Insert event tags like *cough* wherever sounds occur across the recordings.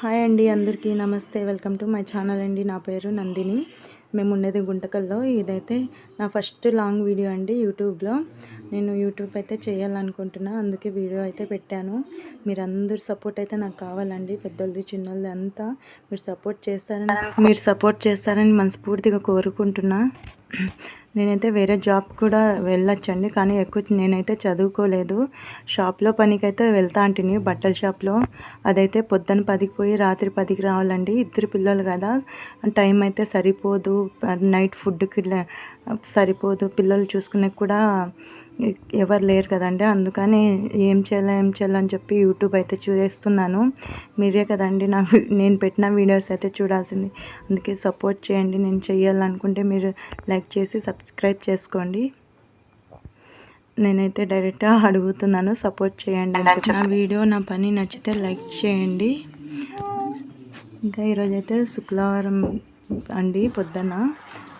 Hi అండి అందరికీ నమస్తే. వెల్కమ్ టు మై ఛానల్ అండి. నా పేరు నందిని. మేము ఉండేది గుంటకల్లో. ఇదైతే నా ఫస్ట్ లాంగ్ వీడియో అండి యూట్యూబ్లో. నేను యూట్యూబ్ అయితే చేయాలనుకుంటున్నా. అందుకే వీడియో అయితే పెట్టాను. మీరందరు సపోర్ట్ అయితే నాకు కావాలండి. పెద్దోళ్ళది చిన్నోళ్ళది అంతా మీరు సపోర్ట్ చేస్తారని మీరు సపోర్ట్ చేస్తారని మనస్ఫూర్తిగా కోరుకుంటున్నా. నేనైతే వేరే జాబ్ కూడా వెళ్ళొచ్చండి కానీ ఎక్కువ నేనైతే చదువుకోలేదు. షాప్లో పనికైతే వెళ్తా అంటిని బట్టల షాప్లో. అదైతే పొద్దున పదికి పోయి రాత్రి పదికి రావాలండి. ఇద్దరు పిల్లలు కదా. టైం అయితే సరిపోదు. నైట్ ఫుడ్కి సరిపోదు. పిల్లలు చూసుకునే కూడా ఎవరు లేరు కదండి. అందుకని ఏం చేయాలి ఏం చేయాలని చెప్పి యూట్యూబ్ అయితే చూసేస్తున్నాను. మీరే కదండి నాకు *laughs* నేను పెట్టిన వీడియోస్ అయితే చూడాల్సింది. అందుకే సపోర్ట్ చేయండి. నేను చేయాలనుకుంటే మీరు లైక్ చేసి సబ్స్క్రైబ్ చేసుకోండి. నేనైతే డైరెక్ట్గా అడుగుతున్నాను. సపోర్ట్ చేయండి. నా వీడియో నా పని నచ్చితే లైక్ చేయండి. ఇంకా ఈరోజైతే శుక్రవారం అండి పొద్దున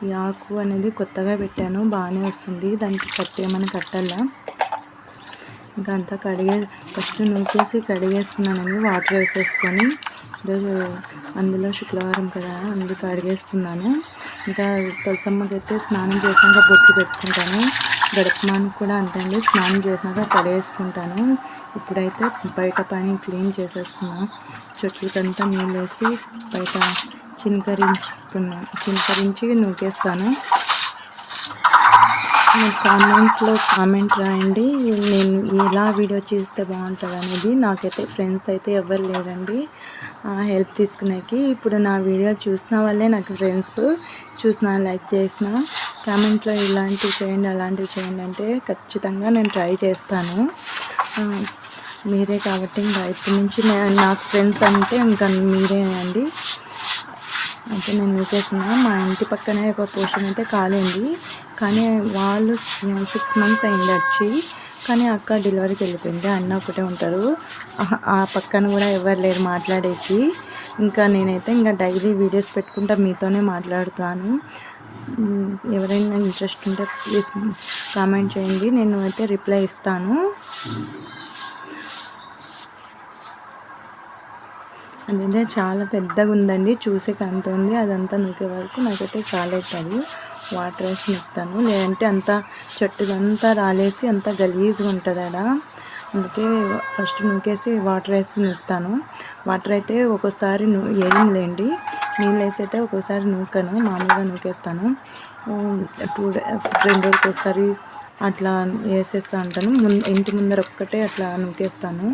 ఈ ఆకు అనేది కొత్తగా పెట్టాను బాగానే వస్తుంది. దానికి కట్టి ఏమైనా కట్టాలా? ఇంకా అంతా కడిగే ఫస్ట్ నూకేసి కడిగేస్తున్నానండి వాటర్ వేసేసుకొని. ఈరోజు అందులో శుక్రవారం కదా అందుకు అడిగేస్తున్నాను ఇంకా తులసమ్మకైతే స్నానం చేసాక బొట్టు పెట్టుకుంటాను. గడపమానికి కూడా అంతండి అండి స్నానం చేసినాక కడిగేసుకుంటాను ఇప్పుడైతే బయట పని క్లీన్ చేసేస్తున్నాను చెట్లకంతా నీళ్ళు వేసి బయట చిలకరించుతున్నాను చిలకరించి నూకేస్తాను. కామెంట్లో కామెంట్ రాయండి. నేను ఎలా వీడియో చేస్తే బాగుంటుంది అనేది నాకైతే ఫ్రెండ్స్ అయితే ఎవరు లేరండి. హెల్ప్ తీసుకునేకి ఇప్పుడు నా వీడియో చూసిన వాళ్ళే నాకు ఫ్రెండ్స్. చూసిన లైక్ చేసిన కామెంట్లో ఇలాంటివి చేయండి అలాంటివి చేయండి అంటే ఖచ్చితంగా నేను ట్రై చేస్తాను. మీరే కాబట్టి ఇంకా ఇప్పటి నుంచి నాకు ఫ్రెండ్స్ అంటే ఇంకా మీరే అండి అయితే నేను వేసేసిన మా ఇంటి పక్కనే ఒక పోర్షన్ అయితే కాలేండి కానీ వాళ్ళు సిక్స్ మంత్స్ అయింది వచ్చి. కానీ అక్క డెలివరీకి వెళ్ళిపోయింది. అన్న ఒకటే ఉంటారు. ఆ పక్కన కూడా ఎవరు లేరు మాట్లాడేసి ఇంకా నేనైతే ఇంకా డైలీ వీడియోస్ పెట్టుకుంటా మీతోనే మాట్లాడుతాను. ఎవరైనా ఇంట్రెస్ట్ ఉంటే ప్లీజ్ కామెంట్ చేయండి. నేను అయితే రిప్లై ఇస్తాను. అదైతే చాలా పెద్దగా ఉందండి చూసే అంత ఉంది అదంతా నూకే వరకు నాకైతే చాలా అవుతుంది వాటర్ వేసి నూకుతాను లేదంటే అంతా చెట్టుదంతా రాలేసి అంత గలీజ్గా ఉంటుంది అక్కడ అందుకే ఫస్ట్ నూకేసి వాటర్ వేసి నూకుతాను వాటర్ అయితే ఒక్కోసారి ఏం లేండి నీళ్ళు వేసి అయితే ఒక్కోసారి నూకను. మామూలుగా నూకేస్తాను. టూ రెండు రోజులకి ఒకసారి అట్లా వేసేస్తా ఉంటాను. ముందు ఇంటి ముందర ఒక్కటే అట్లా నూకేస్తాను.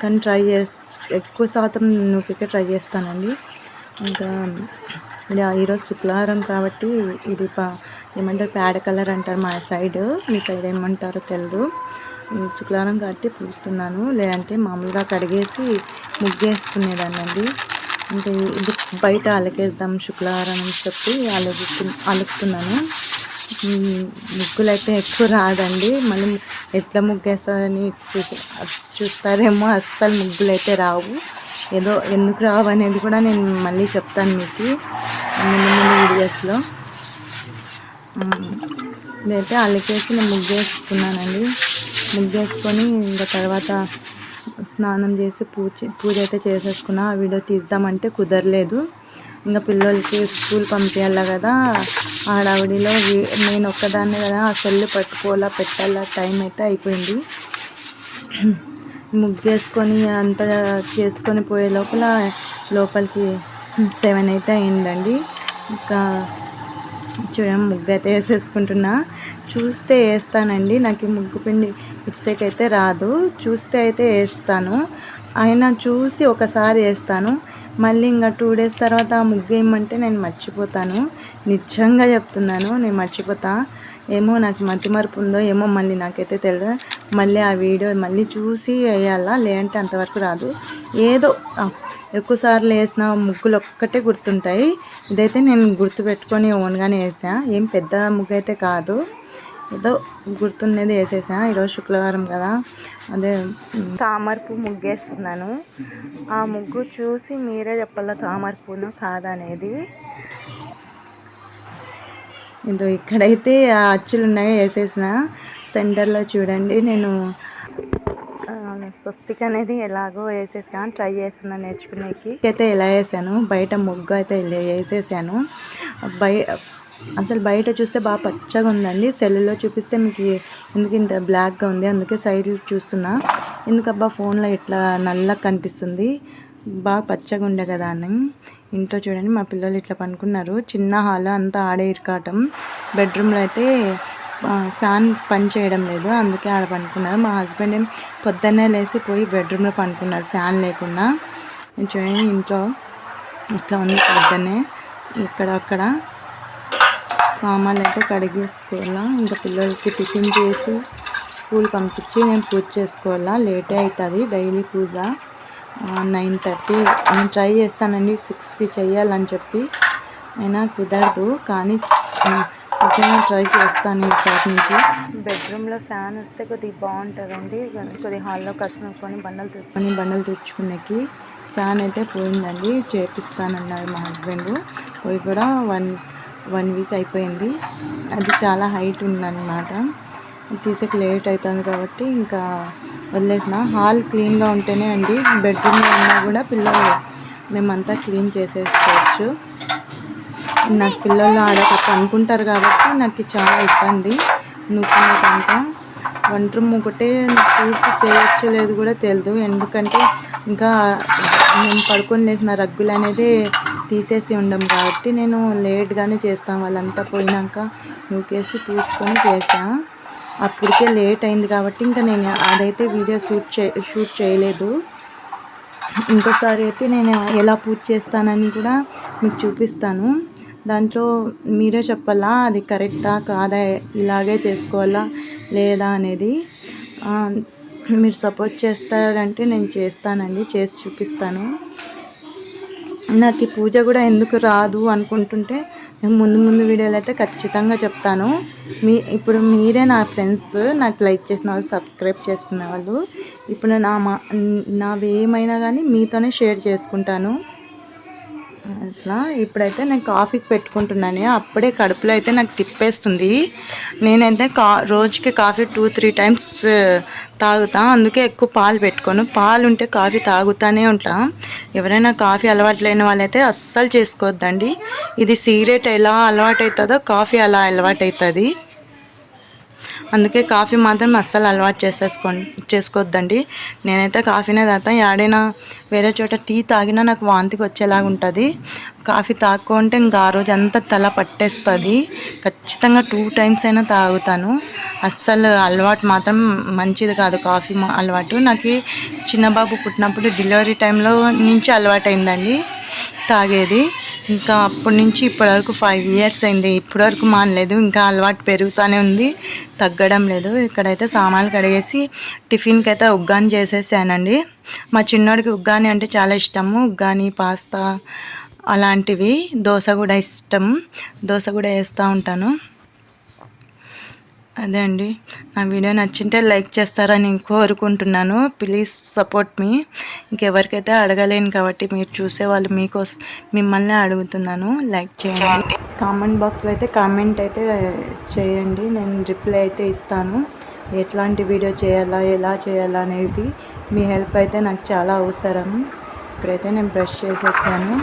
కానీ ట్రై చేస్తే ఎక్కువ శాతం నూకకే ట్రై చేస్తానండి. ఇంకా ఈరోజు శుక్రవారం కాబట్టి ఇది పా ఏమంటారు పేడ కలర్ అంటారు మా సైడ్. మీ సైడ్ ఏమంటారో తెలియదు శుక్రవారం కాబట్టి పూస్తున్నాను. లేదంటే మామూలుగా కడిగేసి ముగ్గేసుకునేదాన్ని అంటే ఇది బయట అలకేద్దాం శుక్రవారం అని చెప్పి అలగు అలుకుతున్నాను ముగ్గులు అయితే ఎక్కువ రాదండి. మళ్ళీ ఎట్లా ముగ్గేస్తారని చూస్తారేమో అస్సలు ముగ్గులు అయితే రావు. ఏదో ఎందుకు రావు అనేది కూడా నేను మళ్ళీ చెప్తాను మీకు ముందు ముందు వీడియోస్లో. నేనైతే అల్లకేసి నేను ముగ్గేసుకున్నానండి ముగ్గేసుకొని ఇంకా తర్వాత స్నానం చేసి పూజ పూజ అయితే చేసేసుకున్నా. ఆ వీడియో తీద్దామంటే కుదరలేదు. ఇంకా పిల్లలకి స్కూల్ పంపించాలి కదా? ఆడావిడిలో నేను ఒక్కదాన్ని కదా ఆ సెల్ పట్టుకోవాలా పెట్టాలా టైం అయితే అయిపోయింది. ముగ్గేసుకొని అంత చేసుకొని పోయే లోపల లోపలికి సెవెన్ అయితే అయిందండి. ఇంకా చూడండి ముగ్గు అయితే వేసేసుకుంటున్నా. చూస్తే వేస్తానండి నాకు ఈ ముగ్గు పిండి ఇటు అయితే రాదు. చూస్తే అయితే వేస్తాను. అయినా చూసి ఒకసారి వేస్తాను. మళ్ళీ ఇంకా టూ డేస్ తర్వాత ఆ ముగ్గు వేయమంటే నేను మర్చిపోతాను. నిజంగా చెప్తున్నాను నేను మర్చిపోతా. ఏమో నాకు మతి మరుపు ఉందో ఏమో మళ్ళీ నాకైతే తెలియదు మళ్ళీ ఆ వీడియో మళ్ళీ చూసి వేయాలా? లేదంటే అంతవరకు రాదు. ఏదో ఎక్కువసార్లు వేసిన ముగ్గులు ఒక్కటే గుర్తుంటాయి. ఇదైతే నేను గుర్తుపెట్టుకొని ఓన్గానే వేసా. ఏం పెద్ద ముగ్గు అయితే కాదు. ఏదో గుర్తున్నది వేసేసా. ఈరోజు శుక్రవారం కదా. అదే తామరపు ముగ్గేస్తున్నాను ఆ ముగ్గు చూసి మీరే చెప్పాల తామరపును కాదనేది? ఇదో ఇక్కడైతే ఆ అచ్చులు ఉన్నాయి వేసేసిన. సెంటర్లో చూడండి నేను స్వస్తిక్ అనేది ఎలాగో వేసేసాను ట్రై చేస్తున్నాను నేర్చుకునేకి. అయితే ఎలా వేసాను బయట ముగ్గు అయితే వేసేసాను. బయ అసలు బయట చూస్తే బాగా పచ్చగా ఉందండి. సెల్లులో చూపిస్తే మీకు ఎందుకు ఇంత బ్లాక్గా ఉంది? అందుకే సైడ్ చూస్తున్నా. ఎందుకబ్బా ఫోన్లో ఇట్లా నల్లగా కనిపిస్తుంది. బాగా పచ్చగా ఉండే కదా అని ఇంట్లో చూడండి మా పిల్లలు ఇట్లా పనుకున్నారు. చిన్న హాల్ అంతా ఆడే ఇరకాటం. బెడ్రూమ్లో అయితే ఫ్యాన్ పని చేయడం లేదు. అందుకే ఆడ పనుకున్నారు. మా హస్బెండ్ ఏం పొద్దున్నే లేసి పోయి బెడ్రూమ్లో పనుకున్నారు ఫ్యాన్ లేకుండా. చూడండి ఇంట్లో ఇట్లా ఉంది పొద్దున్నే. ఇక్కడ అక్కడ. సామాన్లు అయితే కడిగేసుకోవాలా. ఇంకా పిల్లలకి టిఫిన్ చేసి స్కూల్ పంపించి నేను పూజ చేసుకోవాలా. లేటే అవుతుంది డైలీ పూజ. Nine thirty. నేను ట్రై చేస్తానండి. సిక్స్కి చెయ్యాలని చెప్పి. అయినా కుదరదు. కానీ నిజంగా ట్రై చేస్తాను ఈసారి నుంచి. బెడ్రూమ్లో ఫ్యాన్ వస్తే కొద్దిగా బాగుంటుందండి. కొద్దిగా హాల్లో కట్టుకొని బండలు తెచ్చుకొని బండలు తెచ్చుకునేకి ఫ్యాన్ అయితే పోయిందండి. చేపిస్తానన్నారు మా హస్బెండ్. పోయి కూడా వన్ వన్ వీక్ అయిపోయింది. అది చాలా హైట్ ఉందన్నమాట. తీసేకి లేట్ అవుతుంది కాబట్టి ఇంకా వదిలేసిన. హాల్ క్లీన్గా ఉంటేనే అండి. బెడ్రూమ్లో ఉన్నా కూడా పిల్లలు మేమంతా క్లీన్ చేసేసుకోవచ్చు. నాకు పిల్లలు ఆడక అనుకుంటారు కాబట్టి నాకు చాలా ఇబ్బంది. నూకునేటంతా వంట రూమ్ ఒకటే చూసి చేయొచ్చు లేదు కూడా తెలియదు ఎందుకంటే ఇంకా మేము పడుకొని లేసిన రగ్గులు అనేది తీసేసి ఉండం కాబట్టి నేను లేట్గానే చేస్తాను వాళ్ళంతా పోయినాక నూకేసి చూసుకొని చేసాను అప్పటికే లేట్ అయింది కాబట్టి ఇంకా నేను అదైతే వీడియో షూట్ చే షూట్ చేయలేదు. ఇంకోసారి అయితే నేను ఎలా పూజ చేస్తానని కూడా మీకు చూపిస్తాను. దాంట్లో మీరే చెప్పాలా? అది కరెక్టా? కాదా? ఇలాగే చేసుకోవాలా? లేదా? అనేది. మీరు సపోర్ట్ చేస్తారంటే నేను చేస్తానండి. చేసి చూపిస్తాను. నాకు ఈ పూజ కూడా ఎందుకు రాదు అనుకుంటుంటే నేను ముందు ముందు వీడియోలు అయితే ఖచ్చితంగా చెప్తాను. మీ ఇప్పుడు మీరే నా ఫ్రెండ్స్ నాకు లైక్ చేసిన వాళ్ళు సబ్స్క్రైబ్ చేసుకున్న వాళ్ళు. ఇప్పుడు నా మా నావేమైనా కానీ మీతోనే షేర్ చేసుకుంటాను. అట్లా? ఇప్పుడైతే నేను కాఫీకి పెట్టుకుంటున్నాను. అప్పుడే కడుపులో అయితే నాకు తిప్పేస్తుంది. నేనైతే కా రోజుకి కాఫీ టూ త్రీ టైమ్స్ తాగుతా. అందుకే ఎక్కువ పాలు పెట్టుకోను. పాలు ఉంటే కాఫీ తాగుతానే ఉంటా. ఎవరైనా కాఫీ అలవాటు లేని వాళ్ళైతే అస్సలు చేసుకోవద్దండి. ఇది సిగరెట్ ఎలా అలవాటు అవుతుందో కాఫీ అలా అలవాటు అవుతుంది అందుకే కాఫీ మాత్రం అస్సలు అలవాటు చేసేసుకో చేసుకోవద్దండి నేనైతే కాఫీనే తాగుతాను యాడైనా వేరే చోట టీ తాగినా నాకు వాంతికి వచ్చేలాగా ఉంటుంది. కాఫీ తాగుకుంటే ఇంకా ఆ రోజు అంతా తల పట్టేస్తుంది. ఖచ్చితంగా టూ టైమ్స్ అయినా తాగుతాను. అస్సలు అలవాటు మాత్రం మంచిది కాదు కాఫీ అలవాటు. నాకు చిన్నబాబు పుట్టినప్పుడు డెలివరీ టైంలో నుంచి అలవాటు అయిందండి తాగేది. ఇంకా అప్పటి నుంచి ఇప్పటి వరకు ఫైవ్ ఇయర్స్ అయింది. ఇప్పటి వరకు మానలేదు. ఇంకా అలవాటు పెరుగుతూనే ఉంది. తగ్గడం లేదు. ఇక్కడైతే సామాన్లు కడిగేసి టిఫిన్కి అయితే ఉగ్గాని చేసేసానండి. మా చిన్నోడికి ఉగ్గాని అంటే చాలా ఇష్టము. ఉగ్గాని పాస్తా అలాంటివి. దోశ కూడా ఇష్టం. దోశ కూడా వేస్తూ ఉంటాను. అదే అండి. నా వీడియో నచ్చింటే లైక్ చేస్తారని కోరుకుంటున్నాను. ప్లీజ్ సపోర్ట్ మీ ఇంకెవరికైతే అడగలేను కాబట్టి మీరు చూసే వాళ్ళు మీకోసం మిమ్మల్ని అడుగుతున్నాను. లైక్ చేయండి. కామెంట్ బాక్స్లో అయితే కామెంట్ అయితే చేయండి. నేను రిప్లై అయితే ఇస్తాను. ఎట్లాంటి వీడియో చేయాలా ఎలా చేయాలా అనేది మీ హెల్ప్ అయితే నాకు చాలా అవసరం. ఇప్పుడైతే నేను బ్రష్ చేసేసాను.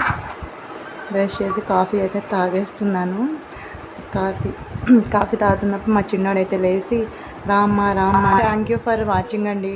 బ్రష్ చేసి కాఫీ అయితే తాగేస్తున్నాను. కాఫీ కాఫీ తాగుతున్నప్పుడు మా చిన్నోడైతే లేచి రామ్మ రామ్మ థ్యాంక్ యూ ఫర్ వాచింగ్ అండి.